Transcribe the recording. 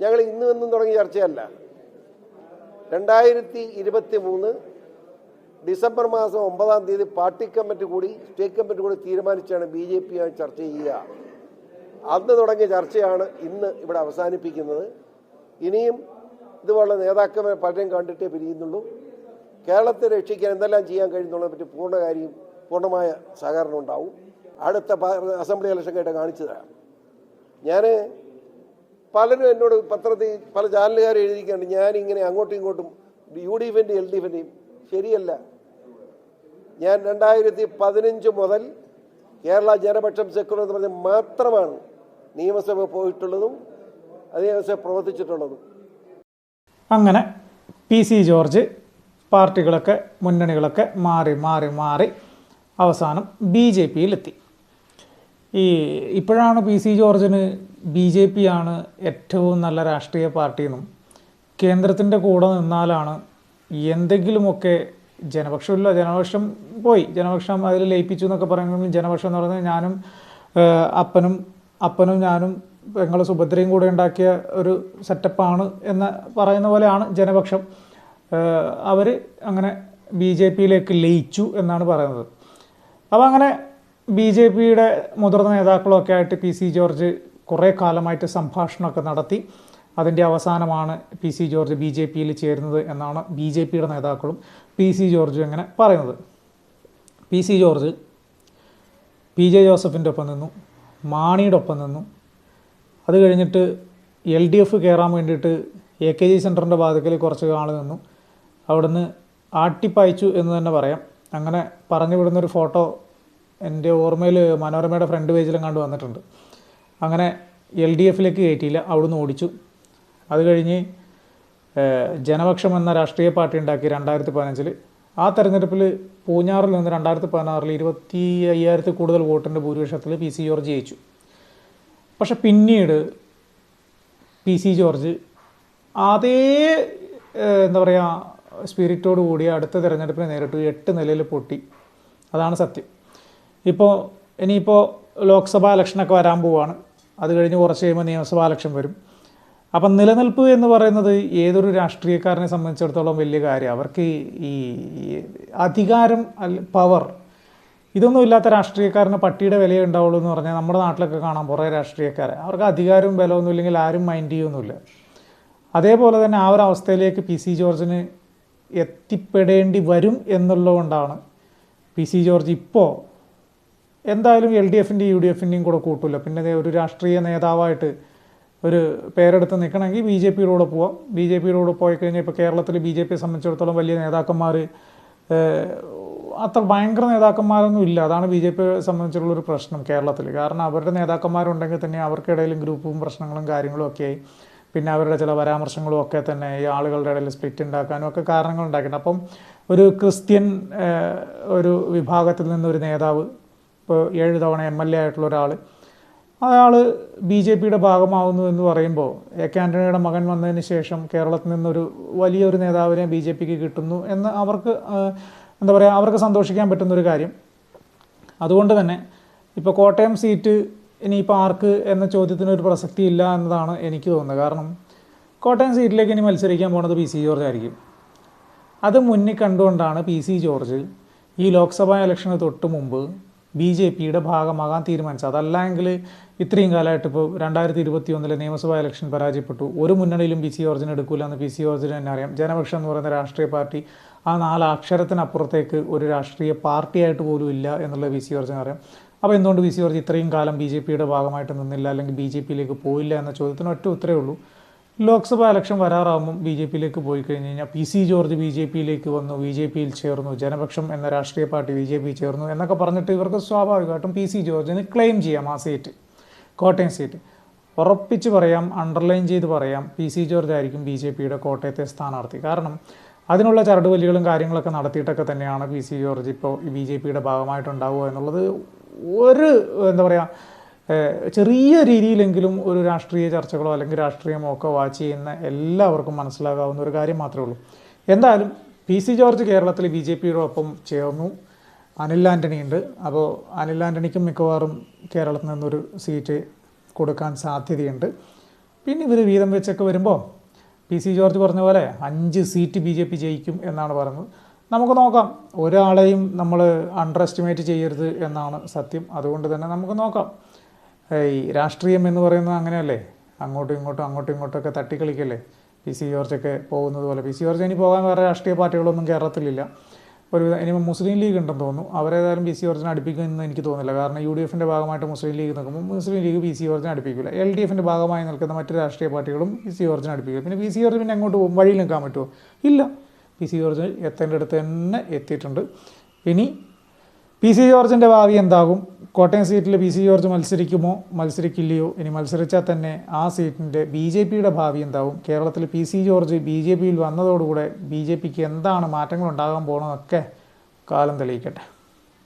ഞങ്ങൾ ഇന്നും ഇന്നും തുടങ്ങിയ ചർച്ചയല്ല. രണ്ടായിരത്തി ഇരുപത്തി മൂന്ന് ഡിസംബർ മാസം ഒമ്പതാം തീയതി പാർട്ടി കമ്മിറ്റി കൂടി സ്റ്റേറ്റ് കമ്മിറ്റി കൂടി തീരുമാനിച്ചാണ് ബി ജെ പി ചർച്ച ചെയ്യുക. അന്ന് തുടങ്ങിയ ചർച്ചയാണ് ഇന്ന് ഇവിടെ അവസാനിപ്പിക്കുന്നത്. ഇനിയും ഇതുപോലുള്ള നേതാക്കന്മാരെ പലരും കണ്ടിട്ടേ പിരിയുന്നുള്ളൂ. കേരളത്തെ രക്ഷിക്കാൻ എന്തെല്ലാം ചെയ്യാൻ കഴിയുന്നുള്ളതിനെ പറ്റി പൂർണ കാര്യം പൂർണമായ സഹകരണം ഉണ്ടാവും. അടുത്ത അസംബ്ലി ഇലക്ഷൻ കേട്ട് കാണിച്ചു തരാം. ഞാൻ പലരും എന്നോട് പത്രത്തിൽ പല ചാനലുകാർ എഴുതിയിട്ടുണ്ട് ഞാൻ ഇങ്ങനെ അങ്ങോട്ടും ഇങ്ങോട്ടും യു ഡി എഫിന്റെയും എൽ ഡി എഫിന്റെയും ശരിയല്ല. ഞാൻ രണ്ടായിരത്തി പതിനഞ്ച് മുതൽ കേരള ജനപക്ഷം സെക്യുലർ എന്ന് പറഞ്ഞ മാത്രമാണ് നിയമസഭ പോയിട്ടുള്ളതും അതേ നിയമസഭ പ്രവർത്തിച്ചിട്ടുള്ളതും. അങ്ങനെ പി സി ജോർജ് പാർട്ടികളൊക്കെ മുന്നണികളൊക്കെ മാറി മാറി മാറി അവസാനം ബി ജെ പിയിലെത്തി. ഈ ഇപ്പോഴാണ് പി സി ജോർജിന് ബി ജെ പി ആണ് ഏറ്റവും നല്ല രാഷ്ട്രീയ പാർട്ടിയെന്നും കേന്ദ്രത്തിന്റെ കൂടെ നിന്നാലാണ് എന്തെങ്കിലുമൊക്കെ ജനപക്ഷമില്ല ജനപക്ഷം പോയി. ജനപക്ഷം അതിൽ ലയിപ്പിച്ചു എന്നൊക്കെ പറയുമ്പോൾ ജനപക്ഷം എന്ന് പറയുന്നത് ഞാനും അപ്പനും അപ്പനും ഞാനും പെങ്ങൾ സുഭദ്രയും കൂടെ ഉണ്ടാക്കിയ ഒരു സെറ്റപ്പാണ് എന്ന് പറയുന്ന പോലെയാണ് ജനപക്ഷം. അവർ അങ്ങനെ ബി ജെ പിയിലേക്ക് ലയിച്ചു എന്നാണ് പറയുന്നത്. അപ്പോൾ അങ്ങനെ ബി ജെ പിയുടെ മുതിർന്ന നേതാക്കളൊക്കെ ആയിട്ട് പി സി ജോർജ് കുറേ കാലമായിട്ട് സംഭാഷണമൊക്കെ നടത്തി. അതിന്റെ അവസാനമാണ് P C George B J പിയിൽ ചേരുന്നത് എന്നാണ് ബി ജെ പിയുടെ നേതാക്കളും പി സി ജോർജും ഇങ്ങനെ പറയുന്നത്. P C George P J ജോസഫിന്റെ ഒപ്പം നിന്നു മാണിയുടെ ഒപ്പം നിന്നു. അത് കഴിഞ്ഞിട്ട് എൽ ഡി എഫ് കയറാൻ വേണ്ടിയിട്ട് എ കെ ജി സെന്ററിന്റെ വാതിക്കൽ കുറച്ച് കാൾ നിന്നു. അവിടുന്ന് ആട്ടിപ്പായച്ചു എന്ന് തന്നെ പറയാം. അങ്ങനെ പറഞ്ഞു വിടുന്നൊരു ഫോട്ടോ എന്റെ ഓർമ്മയിൽ മനോരമയുടെ ഫ്രണ്ട് പേജിലും കണ്ടു വന്നിട്ടുണ്ട്. അങ്ങനെ എൽ ഡി എഫിലേക്ക് കയറ്റിയില്ല. അവിടുന്ന് ഓടിച്ചു. അത് കഴിഞ്ഞ് ജനപക്ഷം എന്ന രാഷ്ട്രീയ പാർട്ടി ഉണ്ടാക്കി രണ്ടായിരത്തി പതിനഞ്ചിൽ ആ തെരഞ്ഞെടുപ്പിൽ പൂഞ്ഞാറിൽ നിന്ന് രണ്ടായിരത്തി പതിനാറിൽ ഇരുപത്തി അയ്യായിരത്തിൽ കൂടുതൽ വോട്ടിന്റെ ഭൂരിപക്ഷത്തിൽ പി സി ജോർജ് ജയിച്ചു. പക്ഷെ പിന്നീട് പി സി ജോർജ് അതേ എന്താ പറയുക സ്പിരിറ്റോട് കൂടി അടുത്ത തിരഞ്ഞെടുപ്പിനെ നേരിട്ട്. എട്ട് നിലയിൽ പൊട്ടി. അതാണ് സത്യം. ഇപ്പോൾ ഇനിയിപ്പോൾ ലോക്സഭാ ഇലക്ഷനൊക്കെ വരാൻ പോവാണ്. അത് കഴിഞ്ഞ് കുറച്ച് കഴിയുമ്പോൾ നിയമസഭാ ഇലക്ഷൻ വരും. അപ്പം നിലനിൽപ്പ് എന്ന് പറയുന്നത് ഏതൊരു രാഷ്ട്രീയക്കാരനെ സംബന്ധിച്ചിടത്തോളം വലിയ കാര്യമാണ്. അവർക്ക് ഈ അധികാരം പവർ ഇതൊന്നും ഇല്ലാത്ത രാഷ്ട്രീയക്കാരന് പട്ടിയുടെ വിലയേ ഉണ്ടാവുള്ളൂ എന്ന് പറഞ്ഞാൽ നമ്മുടെ നാട്ടിലൊക്കെ കാണാം കുറേ രാഷ്ട്രീയക്കാരെ. അവർക്ക് അധികാരവും ബലമൊന്നും ഇല്ലെങ്കിൽ ആരും മൈൻഡ് ചെയ്യൊന്നുമില്ല അതേപോലെ തന്നെ ആ ഒരു അവസ്ഥയിലേക്ക് പി സി ജോർജിന് എത്തിപ്പെടേണ്ടി വരും എന്നുള്ളതുകൊണ്ടാണ് പി സി ജോർജ് ഇപ്പോൾ എന്തായാലും എൽ ഡി എഫിന്റെയും യു ഡി എഫിന്റെയും കൂടെ കൂട്ടില്ല പിന്നെ ഒരു രാഷ്ട്രീയ നേതാവായിട്ട് ഒരു പേരെടുത്ത് നിൽക്കണമെങ്കിൽ ബി ജെ പിയുടെ കൂടെ പോവാം. ബി ജെ പിയുടെ കൂടെ പോയി കഴിഞ്ഞാൽ ഇപ്പോൾ കേരളത്തിൽ ബി ജെ പിയെ സംബന്ധിച്ചിടത്തോളം വലിയ നേതാക്കന്മാർ അത്ര ഭയങ്കര നേതാക്കന്മാരൊന്നും ഇല്ല. അതാണ് ബി ജെ പിയെ സംബന്ധിച്ചുള്ളൊരു പ്രശ്നം കേരളത്തിൽ. കാരണം അവരുടെ നേതാക്കന്മാരുണ്ടെങ്കിൽ തന്നെ അവർക്കിടയിലും ഗ്രൂപ്പും പ്രശ്നങ്ങളും കാര്യങ്ങളും ഒക്കെ ആയി പിന്നെ അവരുടെ ചില പരാമർശങ്ങളും ഒക്കെ തന്നെ ഈ ആളുകളുടെ ഇടയിൽ സ്പ്ലിറ്റ് ഉണ്ടാക്കാനും ഒക്കെ കാരണങ്ങൾ ഉണ്ടാക്കിയിട്ടുണ്ട്. അപ്പം ഒരു ക്രിസ്ത്യൻ ഒരു വിഭാഗത്തിൽ നിന്നൊരു നേതാവ് ഇപ്പോൾ ഏഴ് തവണ എം എൽ എ ആയിട്ടുള്ള ഒരാൾ അയാൾ ബി ജെ പിയുടെ ഭാഗമാകുന്നു എന്ന് പറയുമ്പോൾ എ കെ ആന്റണിയുടെ മകൻ വന്നതിന് ശേഷം കേരളത്തിൽ നിന്നൊരു വലിയൊരു നേതാവിനെ ബി ജെ പിക്ക് കിട്ടുന്നു എന്ന് അവർക്ക് എന്താ പറയുക അവർക്ക് സന്തോഷിക്കാൻ പറ്റുന്നൊരു കാര്യം. അതുകൊണ്ട് തന്നെ ഇപ്പോൾ കോട്ടയം സീറ്റ് ഇനിയിപ്പോൾ ആർക്ക് എന്ന ചോദ്യത്തിന് ഒരു പ്രസക്തി ഇല്ല എന്നതാണ് എനിക്ക് തോന്നുന്നത്. കാരണം കോട്ടയം സീറ്റിലേക്ക് ഇനി മത്സരിക്കാൻ പോകുന്നത് പി സി ജോർജ് ആയിരിക്കും. അത് മുന്നിൽ കണ്ടുകൊണ്ടാണ് പി സി ജോർജ് ഈ ലോക്സഭാ ഇലക്ഷന് തൊട്ട് മുമ്പ് ബി ജെ പിയുടെ ഭാഗമാകാൻ തീരുമാനിച്ചത്. അതല്ലെങ്കിൽ ഇത്രയും കാലമായിട്ട് ഇപ്പോൾ രണ്ടായിരത്തി ഇരുപത്തി ഒന്നിലെ നിയമസഭാ ഇലക്ഷൻ പരാജയപ്പെട്ടു. ഒരു മുന്നണിയിലും പി സി ജോർജിന് എടുക്കില്ല എന്ന് പി സി ജോർജിന് തന്നെ അറിയാം. ജനപക്ഷം എന്ന് പറയുന്ന രാഷ്ട്രീയ പാർട്ടി ആ നാല് അക്ഷരത്തിനപ്പുറത്തേക്ക് ഒരു രാഷ്ട്രീയ പാർട്ടിയായിട്ട് പോലും ഇല്ല എന്നുള്ളത് പി സി ജോർജിന് അറിയാം. അപ്പോൾ എന്തുകൊണ്ട് പി സി ജോർജ് ഇത്രയും കാലം ബി ജെ പിയുടെ ഭാഗമായിട്ട് നിന്നില്ല അല്ലെങ്കിൽ ബി ജെ പിയിലേക്ക് പോയില്ല എന്ന ചോദ്യത്തിന് ഒറ്റ ഉത്തരേ ഉള്ളൂ. ലോക്സഭാ ഇലക്ഷൻ വരാറാകുമ്പം ബി ജെ പിയിലേക്ക് പോയി കഴിഞ്ഞ് കഴിഞ്ഞാൽ P C George B J പിയിലേക്ക് വന്നു ബി ജെ പിയിൽ ചേർന്നു ജനപക്ഷം എന്ന രാഷ്ട്രീയ പാർട്ടി ബി ജെ പി ചേർന്നു എന്നൊക്കെ പറഞ്ഞിട്ട് ഇവർക്ക് സ്വാഭാവികമായിട്ടും പി സി ജോർജിന് ക്ലെയിം ചെയ്യാം ആ സീറ്റ് കോട്ടയം സീറ്റ് ഉറപ്പിച്ച് പറയാം അണ്ടർലൈൻ ചെയ്ത് പറയാം പി സി ജോർജ് ആയിരിക്കും ബി ജെ പിയുടെ കോട്ടയത്തെ സ്ഥാനാർത്ഥി. കാരണം അതിനുള്ള ചരടുവലികളും കാര്യങ്ങളൊക്കെ നടത്തിയിട്ടൊക്കെ തന്നെയാണ് പി സി ജോർജ് ഇപ്പോൾ ബി ജെ പിയുടെ ഭാഗമായിട്ടുണ്ടാവുക എന്നുള്ളത് ഒരു എന്താ പറയുക ചെറിയ രീതിയിലെങ്കിലും ഒരു രാഷ്ട്രീയ ചർച്ചകളോ അല്ലെങ്കിൽ രാഷ്ട്രീയമോ ഒക്കെ വാച്ച് ചെയ്യുന്ന എല്ലാവർക്കും മനസ്സിലാകാവുന്ന ഒരു കാര്യം മാത്രമേ ഉള്ളൂ. എന്തായാലും പി സി ജോർജ് കേരളത്തിൽ ബി ജെ പിയുടെ ഒപ്പം ചേർന്നു. അനിൽ ആന്റണി ഉണ്ട്. അപ്പോൾ അനിൽ ആന്റണിക്കും മിക്കവാറും കേരളത്തിൽ നിന്നൊരു സീറ്റ് കൊടുക്കാൻ സാധ്യതയുണ്ട്. പിന്നെ ഇവർ വീതം വെച്ചൊക്കെ വരുമ്പോൾ പി സി ജോർജ് പറഞ്ഞ പോലെ അഞ്ച് സീറ്റ് ബി ജെ പി ജയിക്കും എന്നാണ് പറയുന്നത്. നമുക്ക് നോക്കാം. ഒരാളെയും നമ്മൾ അണ്ടർ എസ്റ്റിമേറ്റ് ചെയ്യരുത് എന്നാണ് സത്യം. അതുകൊണ്ട് തന്നെ നമുക്ക് നോക്കാം. ഈ രാഷ്ട്രീയം എന്ന് പറയുന്നത് അങ്ങനെയല്ലേ? അങ്ങോട്ടും ഇങ്ങോട്ടും അങ്ങോട്ടും ഇങ്ങോട്ടൊക്കെ തട്ടിക്കളിക്കല്ലേ? പി സി ജോർജൊക്കെ പോകുന്നത് പോലെ. പി സി ജോർജ് ഇനി പോകാൻ വേറെ രാഷ്ട്രീയ പാർട്ടികളൊന്നും കേരളത്തിലില്ല ഒരു ഇനി മുസ്ലിം ലീഗ് ഉണ്ടെന്ന് തോന്നുന്നു. അവരേതായാലും പി സി ജോർജിനെ അടുപ്പിക്കുമെന്ന് എനിക്ക് തോന്നുന്നില്ല. കാരണം യു ഡി എഫിന്റെ ഭാഗമായിട്ട് മുസ്ലിം ലീഗ് നിൽക്കുമ്പോൾ മുസ്ലിം ലീഗ് പി സി ജോർജിനെ അടുപ്പിക്കില്ല എൽ ഡി എഫിന്റെ ഭാഗമായി നിൽക്കുന്ന മറ്റ് രാഷ്ട്രീയ പാർട്ടികളും പി സി ജോർജിനെ അടുപ്പിക്കില്ല പിന്നെ പി സി ജോർജ് പിന്നെ അങ്ങോട്ട് പോകും? വഴിയിൽ നിൽക്കാൻ പറ്റുമോ? ഇല്ല. പി സി ജോർജ് എത്തേണ്ട അടുത്ത് തന്നെ എത്തിയിട്ടുണ്ട്. ഇനി പി സി ജോർജിന്റെ ഭാവി എന്താകും? കോട്ടയം സീറ്റിൽ പി സി ജോർജ് മത്സരിക്കുമോ? മത്സരിക്കില്ലയോ? ഇനി മത്സരിച്ചാൽ തന്നെ ആ സീറ്റിന്റെ ബി ജെ പിയുടെ ഭാവി എന്താകും? കേരളത്തിൽ P C George B J പിയിൽ വന്നതോടുകൂടെ ബി ജെ പിക്ക് എന്താണ് മാറ്റങ്ങൾ ഉണ്ടാകാൻ പോകണമെന്നൊക്കെ കാലം തെളിയിക്കട്ടെ.